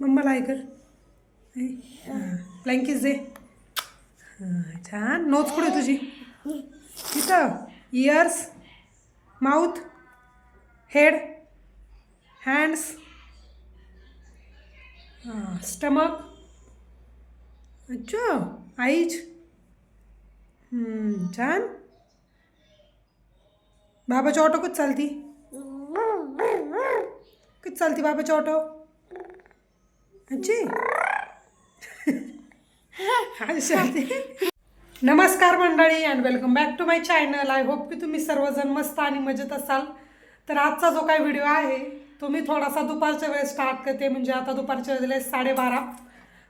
मम्माला हे कर ब्लँकेज दे छान. नोच कुठे तुझी? इथं. Ears mouth head hands stomach अच्छा आईज छान. बाबाची ऑटो कच चालती? कधी चालती बाबाची ऑटो नमस्कार मंडळी and welcome back to my channel I hope की तुम्ही सर्वजण मस्त आणि मजेत असाल. तर आजचा जो काही व्हिडिओ आहे तो मी थोडासा दुपारच्या वेळेस स्टार्ट करते. म्हणजे आता दुपारच्या वेळेस साडेबारा.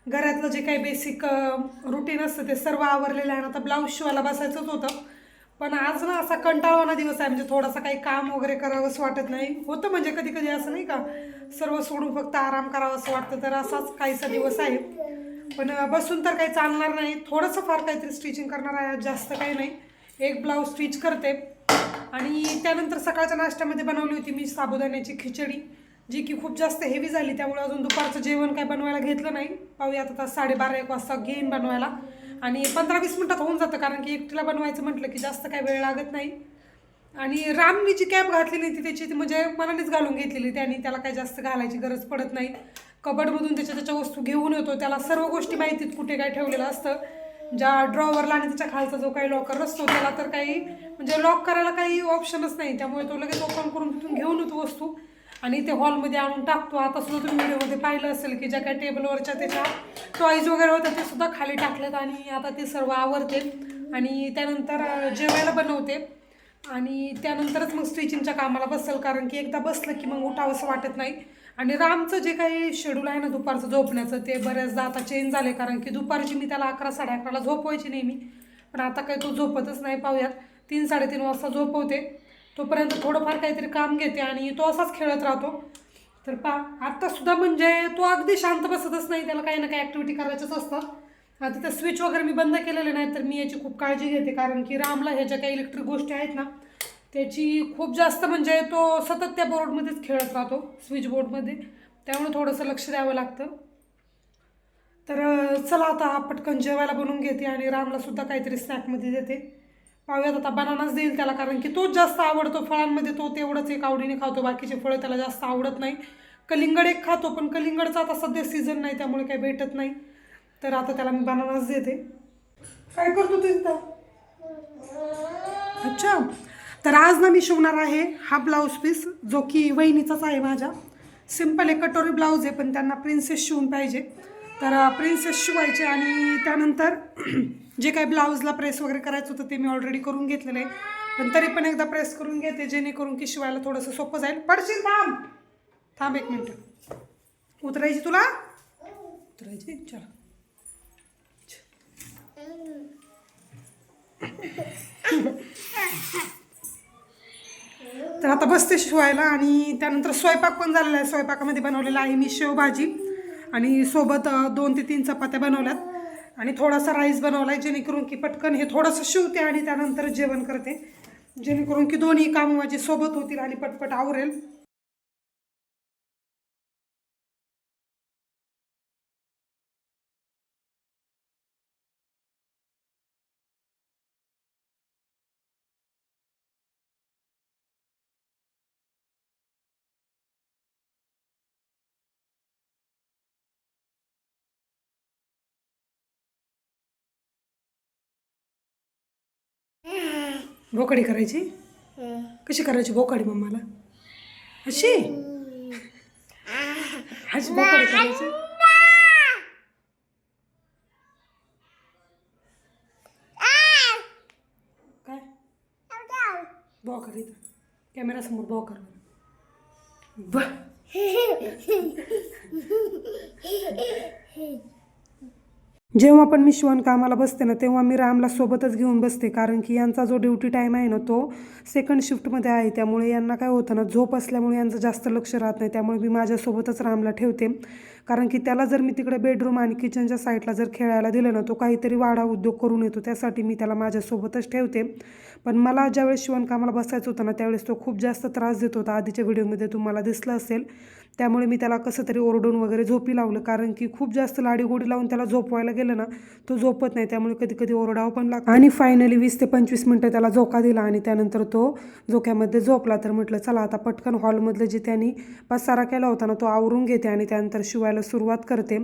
घरातलं जे काही बेसिक रुटीन असतं ते सर्व आवरलेलं आहे. आता ब्लाऊज शिवायला बसायचंच होतं. पण आज ना असा कंटाळवाना दिवस आहे म्हणजे थोडासा काही काम वगैरे करावंसं वाटत नाही. होतं म्हणजे कधी कधी असं नाही का? सर्व सोडून फक्त आराम करावं असं वाटतं तर असाच काहीसा दिवस आहे. पण बसून तर काही चालणार नाही. थोडंसं फार काहीतरी स्टिचिंग करणार आहे जास्त काही नाही. एक ब्लाऊज स्टिच करते. आणि त्यानंतर सकाळच्या नाश्त्यामध्ये बनवली होती मी साबुदाण्याची खिचडी जी की खूप जास्त हेवी झाली. त्यामुळे अजून दुपारचं जेवण काय बनवायला घेतलं नाही. पाहूया आता तास साडेबारा एक वाजता घेईन बनवायला. आणि पंधरा वीस मिनटात होऊन जातं कारण की एकटीला बनवायचं म्हटलं की जास्त काय वेळ लागत नाही. आणि रामनी जी कॅप घातलेली ती त्याची ती म्हणजे मनानेच घालून घेतलेली त्याने त्याला काही जास्त घालायची गरज पडत नाही. कबडमधून त्याच्या त्याच्या वस्तू घेऊन येतो त्याला सर्व गोष्टी माहितीत कुठे काय ठेवलेलं असतं. ज्या ड्रॉवरला आणि त्याच्या खालचा जो काही लॉकर असतो त्याला तर काही म्हणजे लॉक करायला काही ऑप्शनच नाही. त्यामुळे तो लगेच ओपन करून तिथून घेऊन येतो वस्तू. आणि ते हॉलमध्ये आणून टाकतो. आता सुद्धा तुम्ही व्हिडिओमध्ये पाहिलं असेल की ज्या काही टेबलवरच्या त्याच्या टॉईज वगैरे होत्या ते सुद्धा खाली टाकल्यात आणि आता ते सर्व आवरते. आणि त्यानंतर जेवायला बनवते. आणि त्यानंतरच मग स्टिचिंगच्या कामाला बसेल कारण की एकदा बसलं की मग उठावंसं वाटत नाही. आणि रामचं जे काही शेड्यूल आहे ना दुपारचं झोपण्याचं ते बऱ्याचदा आता चेंज झाले कारण की दुपारची मी त्याला अकरा साडे अकराला झोपवायची नेहमी. पण आता काही तो झोपतच नाही पाहूयात. तीन साडेतीन वाजता झोपवते. तोपर्यंत थोडंफार काहीतरी काम घेते आणि तो असाच खेळत राहतो. तर पा आत्तासुद्धा म्हणजे तो अगदी शांत बसतच नाही त्याला काही ना काही ॲक्टिव्हिटी करायच्याच असतात. आता ते स्विच वगैरे मी बंद केलेले नाही तर मी याची खूप काळजी घेते. कारण की रामला ह्या ज्या काही इलेक्ट्रिक गोष्टी आहेत ना त्याची खूप जास्त म्हणजे तो सतत त्या बोर्डमध्येच खेळत राहतो स्विच बोर्डमध्ये त्यामुळे थोडंसं लक्ष द्यावं लागतं. तर चला आता पटकन जेवायला बनवून घेते आणि रामला सुद्धा काहीतरी स्नॅकमध्ये देते. पाहूयात आता बनानाच देईल त्याला कारण की तोच जास्त आवडतो फळांमध्ये तो तेवढंच एक आवडीने खातो बाकीचे फळं त्याला जास्त आवडत नाही. कलिंगड एक खातो पण कलिंगडचा आता सध्या सीझन नाही त्यामुळे काही भेटत नाही. तर आता त्याला मी बनानाच देते. काय करतो ते तिथं अच्छा. तर आज ना मी शिवणार आहे हा ब्लाऊज पीस जो की वहिनीचाच आहे माझ्या. सिंपल एक कटोरी ब्लाऊज आहे पण त्यांना प्रिन्सेस शिवून पाहिजे. तर प्रिन्सेस शिवायचे आणि त्यानंतर जे काही ब्लाऊजला प्रेस वगैरे करायचं होतं ते मी ऑलरेडी करून घेतलेलं आहे. पण तरी पण एकदा प्रेस करून घेते जेणेकरून की शिवायला थोडंसं सोपं जाईल. पडशील थांब. थांब एक मिनटं. उतरायची तुला? उतरायची? चला. तर आता बसते शिवायला आणि त्यानंतर स्वयंपाक पण झालेला आहे. स्वयंपाकामध्ये बनवलेला आहे मी शेवभाजी आणि सोबत दोन ते तीन चपात्या बनवल्यात. आणि थोडासा राईस बनवला आहे जेणेकरून की पटकन हे थोडंसं शिवते आणि त्यानंतर जेवण करते. जेणेकरून की दोन्ही कामं माझी सोबत होतील आणि पटपट आवरेल. भोकडी करायची? कशी करायची भोकडी मम्माला? अशी? अशी भोकडी करायची? काय? भोकर इथं. कॅमेरासमोर कर ब जेव्हा पण मी शिवणकामाला बसते ना तेव्हा मी रामला सोबतच घेऊन बसते. कारण की यांचा जो ड्युटी टाईम आहे ना तो सेकंड शिफ्टमध्ये आहे. त्यामुळे यांना काय होतं ना झोप असल्यामुळे यांचं जास्त लक्ष राहत नाही. त्यामुळे मी माझ्यासोबतच रामला ठेवते. कारण की त्याला जर मी तिकडे बेडरूम आणि किचनच्या साईडला जर खेळायला दिलं ना तो काहीतरी वाढा उद्योग करून येतो. त्यासाठी मी त्याला माझ्यासोबतच ठेवते. पण मला ज्यावेळेस शिवणकामाला बसायचं होतं ना त्यावेळेस तो खूप जास्त त्रास देत होता. आधीच्या व्हिडिओमध्ये तुम्हाला दिसलं असेल. त्यामुळे मी त्याला कसं तरी ओरडून वगैरे झोपी लावलं. कारण की खूप जास्त लाडीगोडी लावून त्याला झोपवायला गेलं ना तो झोपत नाही. त्यामुळे कधी कधी ओरडावं पण लागतो. आणि फायनली वीस ते पंचवीस मिनटं त्याला झोका दिला आणि त्यानंतर तो झोक्यामध्ये झोपला. तर म्हटलं चला आता पटकन हॉलमधलं जे त्यांनी पसारा केला होता ना तो आवरून घेते आणि त्यानंतर शिवायला सुरुवात करते.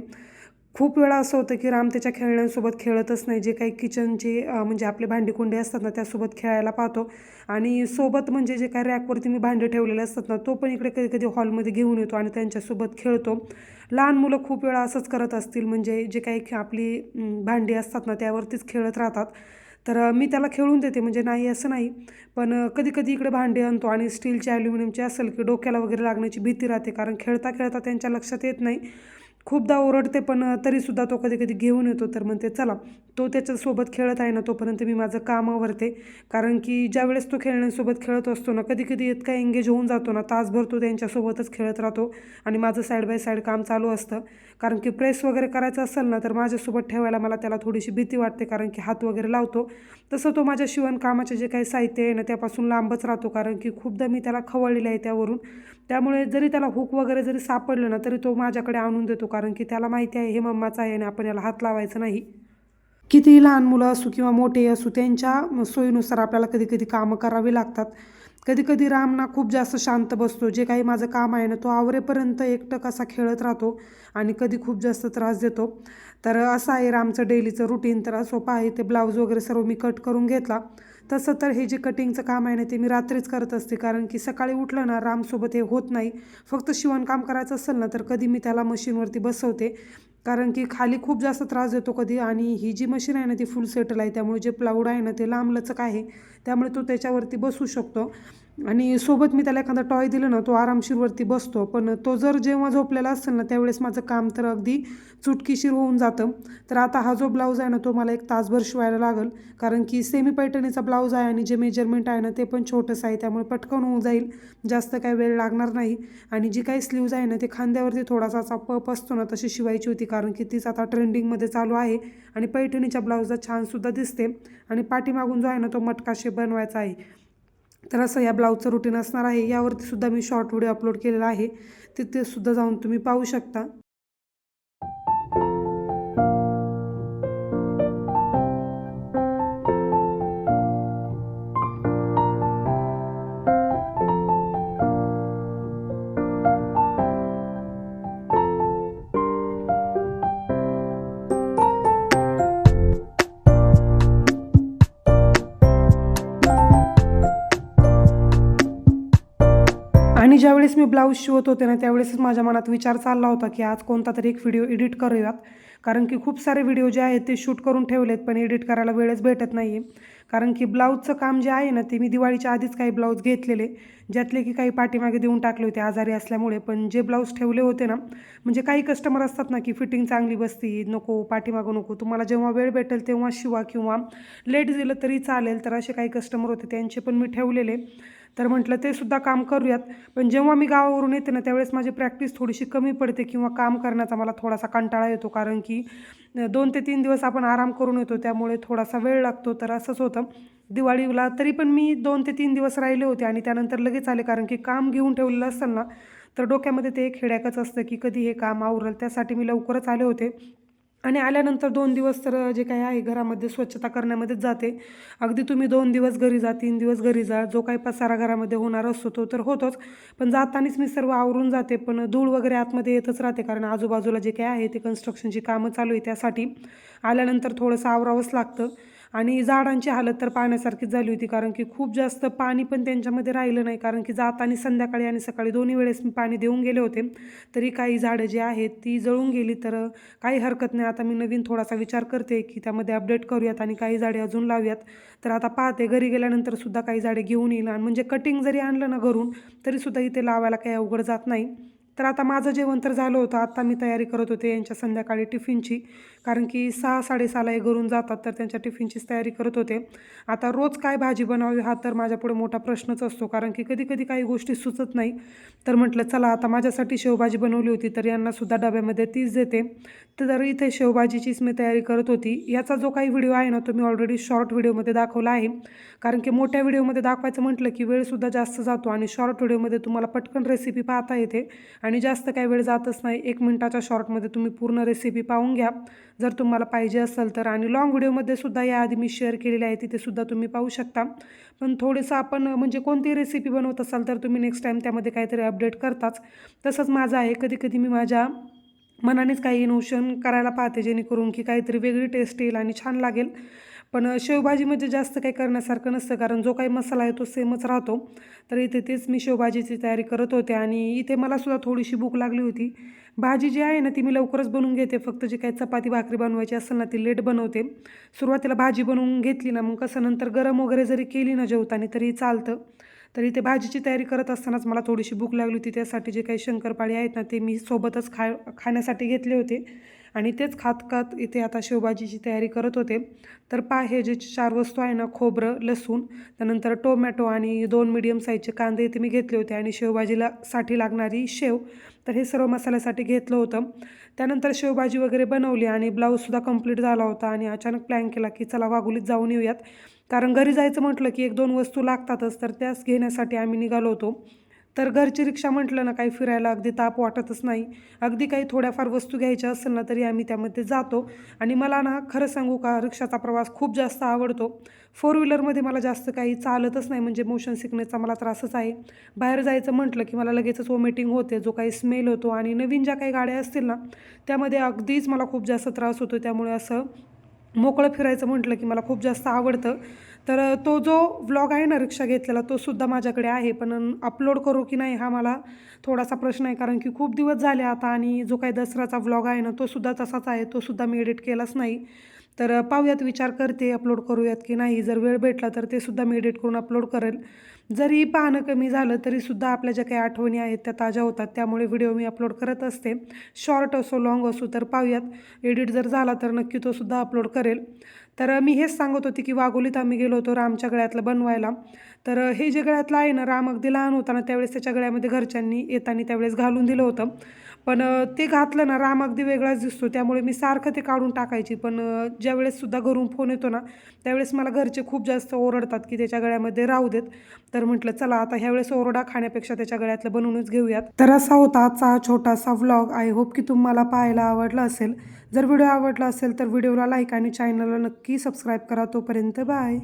खूप वेळा असं होतं की राम त्याच्या खेळण्यांसोबत खेळतच नाही. जे काही किचनचे म्हणजे आपले भांडीकुंडे असतात ना त्यासोबत खेळायला पाहतो. आणि सोबत म्हणजे जे काही रॅकवरती मी भांडे ठेवलेले असतात ना तो पण इकडे कधी कधी हॉलमध्ये घेऊन येतो आणि त्यांच्यासोबत खेळतो. लहान मुलं खूप वेळा असंच करत असतील. म्हणजे जे काही खे- आपली भांडी असतात ना त्यावरतीच खेळत राहतात. तर मी त्याला खेळून देते म्हणजे नाही असं नाही. पण कधी कधी इकडे भांडे आणतो आणि स्टीलचे ॲल्युमिनियमचे असेल की डोक्याला वगैरे लागण्याची भीती राहते कारण खेळता खेळता त्यांच्या लक्षात येत नाही. खूपदा ओरडते पण तरीसुद्धा तो कधी कधी घेऊन येतो. तर म्हणते चला तो त्याच्यासोबत खेळत आहे ना तोपर्यंत मी माझं काम आवरते. कारण की ज्यावेळेस तो खेळण्यासोबत खेळत असतो ना कधी कधी इतका एंगेज होऊन जातो ना तासभर तो त्यांच्यासोबतच खेळत राहतो आणि माझं साईड बाय साईड काम चालू असतं. कारण की प्रेस वगैरे करायचं असेल ना तर माझ्यासोबत ठेवायला मला त्याला थोडीशी भीती वाटते कारण की हात वगैरे लावतो. तसं तो माझ्या शिवणकामाचे जे काही साहित्य आहे ना त्यापासून लांबच राहतो. कारण की खूपदा मी त्याला खवळलेलं आहे त्यावरून. त्यामुळे जरी त्याला हुक वगैरे जरी सापडलं ना तरी तो माझ्याकडे आणून देतो. कारण की त्याला माहिती आहे हे मम्माचं आहे आणि आपण याला हात लावायचं नाही. कितीही लहान मुलं असू किंवा मोठे असू त्यांच्या सोयीनुसार आपल्याला कधी कधी कामं करावी लागतात. कधी कधी राम ना खूप जास्त शांत बसतो. जे काही माझं काम आहे ना तो आवरेपर्यंत एकटक असा खेळत राहतो आणि कधी खूप जास्त त्रास देतो. तर असं आहे रामचं डेलीचं रुटीन तर सोपं आहे ते ब्लाऊज वगैरे सर्व मी कट करून घेतला. तसं तर हे जे कटिंगचं काम आहे ना ते मी रात्रीच करत असते. कारण की सकाळी उठलं ना रामसोबत हे होत नाही. फक्त शिवणकाम करायचं असेल ना तर कधी मी त्याला मशीनवरती बसवते. कारण की खाली खूप जास्त त्रास देतो कधी. आणि ही जी मशीन आहे ना ती फुल सेटल आहे. त्यामुळे जे प्लाऊड आहे ना ते लांबलचक आहे. त्यामुळे तो त्याच्यावरती बसू शकतो. आणि सोबत मी त्याला एखादा टॉय दिलं ना तो आरामशीरवरती बसतो. पण तो जर जेव्हा झोपलेला असेल ना त्यावेळेस माझं काम तर अगदी चुटकीशीर होऊन जातं. तर आता हा जो ब्लाऊज आहे ना तो मला एक तासभर शिवायला लागेल. कारण की सेमी पैठणीचा ब्लाऊज आहे आणि जे मेजरमेंट आहे ना ते पण छोटंसं आहे. त्यामुळे पटकन होऊन जाईल. जास्त काही वेळ लागणार नाही. आणि जी काही स्लीव्ज आहे ना ते खांद्यावरती थोडासा असा पप असतो ना तशी शिवायची होती. कारण की तीच आता ट्रेंडिंगमध्ये चालू आहे. आणि पैठणीच्या ब्लाऊजला छानसुद्धा दिसते. आणि पाठीमागून जो आहे ना तो मटकाशे बनवायचा आहे. तर असं या ब्लाऊजचं रुटीन असणार आहे. यावरती सुद्धा मी शॉर्ट व्हिडिओ अपलोड केलेला आहे. तिथे सुद्धा जाऊन तुम्ही पाहू शकता. ज्यावेळेस मी ब्लाऊज शिवत होते ना त्यावेळेसच माझ्या मनात विचार चालला होता की आज कोणता तरी एक व्हिडिओ एडिट करूयात. कारण की खूप सारे व्हिडिओ जे आहेत ते शूट करून ठेवलेत पण एडिट करायला वेळच भेटत नाही आहे कारण की ब्लाऊजचं काम जे आहे ना ते मी दिवाळीच्या आधीच काही ब्लाऊज घेतलेले ज्यातले की काही पाठीमागे देऊन टाकले होते आजारी असल्यामुळे. पण जे ब्लाऊज ठेवले होते ना म्हणजे काही कस्टमर असतात ना की फिटिंग चांगली बसती नको पाठीमागं नको तुम्हाला जेव्हा वेळ भेटेल तेव्हा शिवा किंवा लेट दिलं तरी चालेल. तर असे काही कस्टमर होते त्यांचे पण मी ठेवलेले. तर म्हटलं ते सुद्धा काम करूयात. पण जेव्हा मी गावावरून येते ना त्यावेळेस माझी प्रॅक्टिस थोडीशी कमी पडते किंवा काम करण्याचा मला थोडासा कंटाळा येतो. कारण की दोन ते तीन दिवस आपण आराम करून येतो त्यामुळे थोडासा वेळ लागतो. तर असंच होतं. दिवाळीला तरी पण मी दोन ते तीन दिवस राहिले होते आणि त्यानंतर लगेच आले. कारण की काम घेऊन ठेवलेलं असताना तर डोक्यामध्ये ते एक हेड्याकच असतं की कधी हे काम आवरल त्यासाठी मी लवकरच आले होते. आणि आल्यानंतर दोन दिवस तर जे काही आहे घरामध्ये स्वच्छता करण्यामध्येच जाते. अगदी तुम्ही दोन दिवस घरी जा तीन दिवस घरी जा जो काही पसारा घरामध्ये होणार असतो तो तर होतोच. पण जातानीच मी सर्व आवरून जाते पण धूळ वगैरे आतमध्ये येतच राहते कारण आजूबाजूला जे काही आहे ते कन्स्ट्रक्शनची कामं चालू आहे त्यासाठी. आल्यानंतर थोडंसं आवरावंच लागतं. आणि झाडांची हालत तर पाण्यासारखीच झाली होती कारण की खूप जास्त पाणी पण त्यांच्यामध्ये राहिलं नाही कारण की जाताना संध्याकाळी आणि सकाळी दोन्ही वेळेस मी पाणी देऊन गेले होते. तरी काही झाडं जी आहेत ती जळून गेली तर काही हरकत नाही. आता मी नवीन थोडासा विचार करते की त्यामध्ये अपडेट करूयात आणि काही झाडे अजून लावूयात. तर आता पाहते घरी गेल्यानंतर सुद्धा काही झाडे घेऊन येईल. आणि म्हणजे कटिंग जरी आणलं ना घरून तरीसुद्धा इथे लावायला काही अवघड जात नाही. तर आता माझं जेवण तर झालं होतं. आता मी तयारी करत होते यांच्या संध्याकाळी टिफिनची. कारण की सहा साडेसहाला हे घरून जातात तर त्यांच्या टिफिनचीच तयारी करत होते. आता रोज काय भाजी बनवावी हा तर माझ्यापुढे मोठा प्रश्नच असतो. कारण की कधी कधी काही गोष्टी सुचत नाही. तर म्हटलं चला आता माझ्यासाठी शेवभाजी बनवली होती तर यांनासुद्धा डब्यामध्ये तीच देते. तर इथे शेवभाजीचीच मी तयारी करत होती. याचा जो काही व्हिडिओ आहे ना तो मी ऑलरेडी शॉर्ट व्हिडिओमध्ये दाखवला आहे. कारण की मोठ्या व्हिडिओमध्ये दाखवायचं म्हटलं की वेळसुद्धा जास्त जातो आणि शॉर्ट व्हिडिओमध्ये तुम्हाला पटकन रेसिपी पाहता येते. आणि जास्त काही वेळ जातच नाही. एक मिनटाच्या शॉर्टमध्ये तुम्ही पूर्ण रेसिपी पाहून घ्या. जर तुम्हाला पाहिजे असेल तर आणि लॉंग व्हिडिओमध्ये सुद्धा याआधी मी शेअर केलेली आहे तिथेसुद्धा तुम्ही पाहू शकता. पण थोडंसं आपण म्हणजे कोणती रेसिपी बनवत असाल तर तुम्ही नेक्स्ट टाईम त्यामध्ये काहीतरी अपडेट करताच. तसंच माझं आहे कधी कधी मी माझ्या मनानेच काही इनोशन करायला पाहते जेणेकरून की काहीतरी वेगळी टेस्ट येईल आणि छान लागेल. पण शेवभाजीमध्ये म्हणजे जास्त काही करण्यासारखं नसतं कारण जो काही मसाला आहे तो सेमच राहतो. तर इथे तेच मी शेवभाजीची तयारी करत होते आणि इथे मला सुद्धा थोडीशी भूक लागली होती. भाजी जी आहे ना ती मी लवकरच बनवून घेते. फक्त जी काही चपाती भाकरी बनवायची असेल ना ती लेट बनवते. सुरुवातीला भाजी बनवून घेतली ना मग कसं नंतर गरम वगैरे जरी केली ना जेवताना तरी चालतं. तर इथे भाजीची तयारी करत असतानाच मला थोडीशी भूक लागली होती. त्यासाठी जे काही शंकरपाळी आहेत ना ते मी सोबतच खा खाण्यासाठी घेतले होते. आणि तेच खात खात इथे आता शेवभाजीची तयारी करत होते. तर पा हे जे चार वस्तू आहे ना खोबरं लसूण त्यानंतर टोमॅटो आणि दोन मिडियम साईजचे कांदे इथे मी घेतले होते आणि शेवभाजीला साठी लागणारी शेव. तर हे सर्व मसाल्यासाठी घेतलं होतं. त्यानंतर शेवभाजी वगैरे बनवली आणि ब्लाऊजसुद्धा कंप्लीट झाला होता आणि अचानक प्लॅन केला की चला वाघोलीत जाऊन येऊयात. कारण घरी जायचं म्हटलं की एक दोन वस्तू लागतातच तर त्याच घेण्यासाठी आम्ही निघालो होतो. तर घरची रिक्षा म्हटलं ना काही फिरायला अगदी ताप वाटतच नाही. अगदी काही थोड्याफार वस्तू घ्यायच्या असेल ना तरी आम्ही त्यामध्ये जातो. आणि मला ना खरं सांगू का रिक्षाचा प्रवास खूप जास्त आवडतो. फोर व्हीलरमध्ये मला जास्त काही चालतच नाही म्हणजे मोशन सिकनेसचा मला त्रासच आहे. बाहेर जायचं म्हटलं की मला लगेचच वॉमिटिंग होते जो काही स्मेल होतो आणि नवीन ज्या काही गाड्या असतील ना त्यामध्ये अगदीच मला खूप जास्त त्रास होतो. त्यामुळे असं मोकळं फिरायचं म्हटलं की मला खूप जास्त आवडतं. तर तो जो व्लॉग आहे ना रिक्षा घेतलेला तो सुद्धा माझ्याकडे आहे. पण अपलोड करू की नाही हा मला थोडासा प्रश्न आहे. कारण की खूप दिवस झाले आता आणि जो काही दसऱ्याचा व्लॉग आहे ना तो सुद्धा तसाच आहे. तो सुद्धा मी एडिट केलाच नाही. तर पाहूयात विचार करते अपलोड करूयात की नाही. जर वेळ भेटला तर ते सुद्धा मी एडिट करून अपलोड करेल. जरी पाहणं कमी झालं तरीसुद्धा आपल्या ज्या काही आठवणी आहेत त्या ताज्या होतात. त्यामुळे व्हिडिओ मी अपलोड करत असते. शॉर्ट असो लाँग असो तर पाहूयात. एडिट जर झाला तर नक्की तो सुद्धा अपलोड करेल. तर मी हेच सांगत होते की वाघोलीत आम्ही गेलो होतो रामच्या गळ्यातलं बनवायला. तर हे जे गळ्यातलं आहे ना राम अगदी लहान होता ना त्यावेळेस त्याच्या गळ्यामध्ये घरच्यांनी येताना त्यावेळेस घालून दिलं होतं. पण ते घातलं ना राम अगदी वेगळाच दिसतो. त्यामुळे मी सारखं ते काढून टाकायची. पण ज्यावेळेससुद्धा घरून फोन येतो ना त्यावेळेस मला घरचे खूप जास्त ओरडतात की त्याच्या गळ्यामध्ये राहू देत. तर म्हटलं चला आता ह्यावेळेस ओरडा खाण्यापेक्षा त्याच्या गळ्यातलं बनवूनच घेऊयात. तर असा होता आजचा छोटासा व्लॉग आय होप की तुम्हाला पाहायला आवडला असेल. जर व्हिडिओ आवडला असेल तर व्हिडिओला लाईक आणि चॅनलला नक्की सबस्क्राईब करा. तोपर्यंत बाय